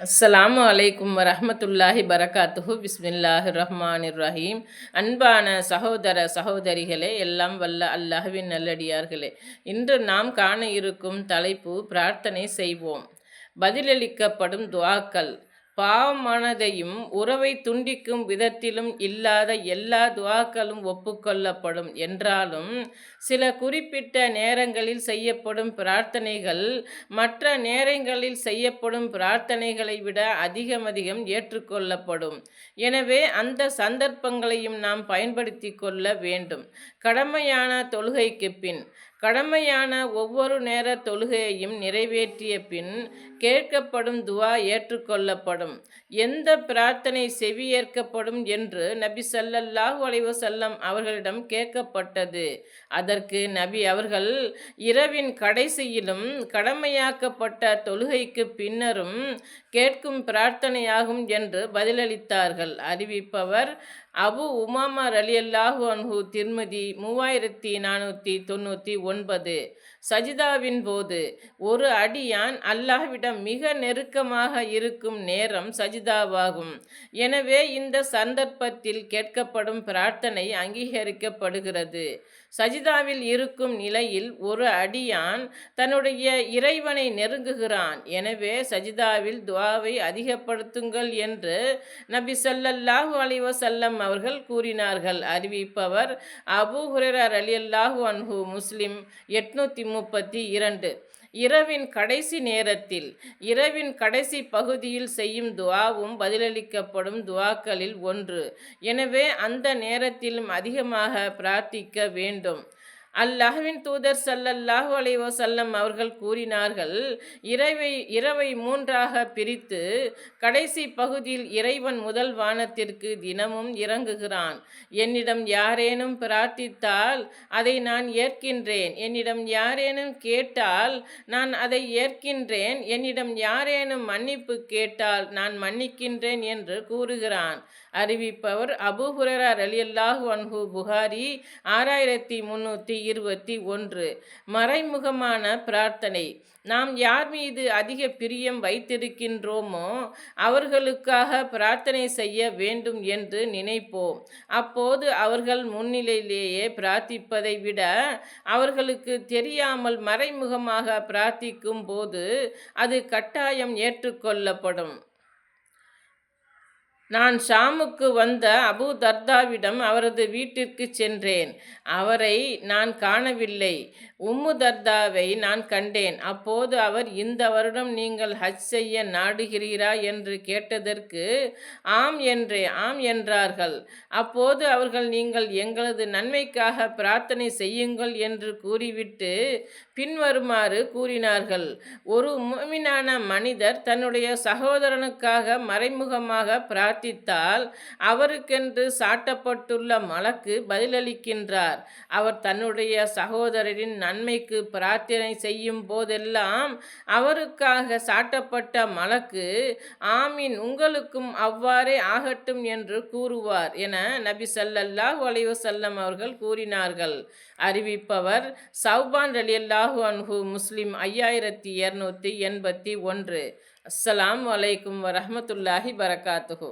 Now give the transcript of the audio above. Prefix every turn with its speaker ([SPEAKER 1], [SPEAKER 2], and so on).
[SPEAKER 1] அஸ்ஸலாமு அலைக்கும் வரஹ்மத்துல்லாஹி பரகாத்துஹு. பிஸ்மில்லாஹி ரஹ்மான் ரஹீம். அன்பான சகோதர சகோதரிகளே எல்லாம் வல்ல அல்லாஹுவின் நல்லடியார்களே. இன்று நாம் காண இருக்கும் தலைப்பு பிரார்த்தனை செய்வோம். பதிலளிக்கப்படும் துவாக்கள். பாவமானதையும் உறவை துண்டிக்கும் விதத்திலும் இல்லாத எல்லா துவாக்களும் ஒப்புக்கொள்ளப்படும். என்றாலும் சில குறிப்பிட்ட நேரங்களில் செய்யப்படும் பிரார்த்தனைகள் மற்ற நேரங்களில் செய்யப்படும் பிரார்த்தனைகளை விட அதிகம் அதிகம் ஏற்றுக்கொள்ளப்படும். எனவே அந்த சந்தர்ப்பங்களையும் நாம் பயன்படுத்தி கொள்ள வேண்டும். கடமையான தொழுகைக்கு பின் கடமையான ஒவ்வொரு நேர தொழுகையையும் நிறைவேற்றிய பின் கேட்கப்படும் துவா ஏற்றுக்கொள்ளப்படும். எந்த பிரார்த்தனை செவியேற்கப்படும் என்று நபி சல்லல்லாஹு அலைவசல்லம் அவர்களிடம் கேட்கப்பட்டது. அதற்கு நபி அவர்கள் இரவின் கடைசியிலும் கடமையாக்கப்பட்ட தொழுகைக்கு பின்னரும் கேட்கும் பிரார்த்தனையாகும் என்று பதிலளித்தார்கள். அறிவிப்பவர் அபு உமாமா அலியல்லாஹு அன்ஹு திருமதி மூவாயிரத்தி நானூற்றி தொண்ணூற்றி ஒன்பது. சஜிதாவின் போது ஒரு அடியான் அல்லாஹ்விடம் மிக நெருக்கமாக இருக்கும் நேரம் சஜிதாவாகும். எனவே இந்த சந்தர்ப்பத்தில் கேட்கப்படும் பிரார்த்தனை அங்கீகரிக்கப்படுகிறது. சஜிதாவில் இருக்கும் நிலையில் ஒரு அடியான் தன்னுடைய இறைவனை நெருங்குகிறான். எனவே சஜிதாவில் துவாவை அதிகப்படுத்துங்கள் என்று நபி சொல்லல்லாஹு அலிவசல்லம் அவர்கள் கூறினார்கள். அறிவிப்பவர் அபு ஹுரர் அலி அல்லாஹு அன்ஹு முஸ்லிம் எட்நூற்றி முப்பத்தி இரண்டு. இரவின் கடைசி நேரத்தில் இரவின் கடைசி பகுதியில் செய்யும் துவாவும் பதிலளிக்கப்படும் துவாக்களில் ஒன்று. எனவே அந்த நேரத்திலும் அதிகமாக பிரார்த்திக்க வேண்டும். அல்லாஹ்வின் தூதர் சல்லல்லாஹு அலைவசல்லம் அவர்கள் கூறினார்கள் இரவை இரவை மூன்றாக பிரித்து கடைசி பகுதியில் இறைவன் முதல் வானத்திற்கு தினமும் இறங்குகிறான். என்னிடம் யாரேனும் பிரார்த்தித்தால் அதை நான் ஏற்கின்றேன். என்னிடம் யாரேனும் கேட்டால் நான் அதை ஏற்கின்றேன். என்னிடம் யாரேனும் மன்னிப்பு கேட்டால் நான் மன்னிக்கின்றேன் என்று கூறுகிறான். அறிவிப்பவர் அபு ஹுரரா அலி அல்லாஹு அன்ஹு புகாரி ஆறாயிரத்தி முன்னூற்றி இருபத்தி ஒன்று. மறைமுகமான பிரார்த்தனை. நாம் யார் மீது அதிக பிரியம் வைத்திருக்கின்றோமோ அவர்களுக்காக பிரார்த்தனை செய்ய வேண்டும் என்று நினைப்போம். அப்போது அவர்கள் முன்னிலையிலேயே பிரார்த்திப்பதை விட அவர்களுக்கு தெரியாமல் மறைமுகமாக பிரார்த்திக்கும் போது அது கட்டாயம் ஏற்றுக்கொள்ளப்படும். நான் ஷாமுக்கு வந்த அபு தர்தாவிடம் அவரது வீட்டிற்கு சென்றேன். அவரை நான் காணவில்லை. உம்மு தர்தாவை நான் கண்டேன். அப்போது அவர் இந்த வருடம் நீங்கள் ஹஜ் செய்ய நாடுகிறீரா? என்று கேட்டதற்கு ஆம் என்றே ஆம் என்றார்கள். அப்போது அவர்கள் நீங்கள் எங்களது நன்மைக்காக பிரார்த்தனை செய்யுங்கள் என்று கூறிவிட்டு பின்வருமாறு கூறினார்கள். ஒரு முமினான மனிதர் தன்னுடைய சகோதரனுக்காக மறைமுகமாக பிரார்த்தித்தால் அவருக்கென்று சாட்டப்பட்டுள்ள மலக்கு பதிலளிக்கின்றார். அவர் தன்னுடைய சகோதரரின் நன்மைக்கு பிரார்த்தனை செய்யும் போதெல்லாம் அவருக்காக சாட்டப்பட்ட மலக்கு ஆமீன் உங்களுக்கும் அவ்வாறே ஆகட்டும் என்று கூறுவார் என நபி சல்லல்லாஹு செல்லம் அவர்கள் கூறினார்கள். அறிவிப்பவர் சௌபான் அலி அல்லாஹு அன்ஹு முஸ்லிம் ஐயாயிரத்தி இரநூத்தி எண்பத்தி ஒன்று. அஸ்ஸலாம் வலைக்கும் வரமத்துல்லாஹி பரகாத்துகு